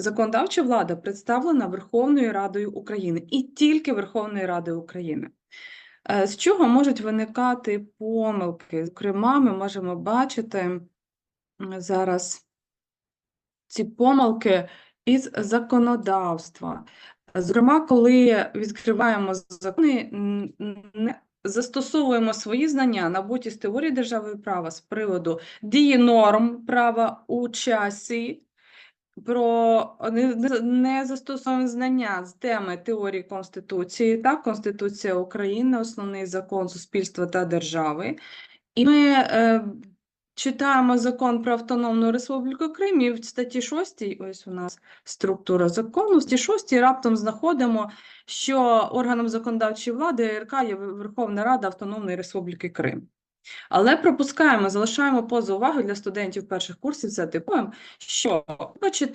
законодавча влада представлена Верховною Радою України і тільки Верховною Радою України. Е, З чого можуть виникати помилки? Зокрема, ми можемо бачити зараз ці помилки із законодавства. Зокрема, коли відкриваємо закони, не застосовуємо свої знання, набуті з теорії держави права з приводу дії норм права у часі, про не, не- не знання з теми теорії Конституції, так, Конституція України, основний закон суспільства та держави. І ми е, читаємо закон про Автономну Республіку Крим, і в статті 6, ось у нас структура закону, в статті 6 раптом знаходимо, що органом законодавчої влади РК є Верховна Рада Автономної Республіки Крим. Але пропускаємо, залишаємо поза увагою для студентів перших курсів це типуємо, що почитати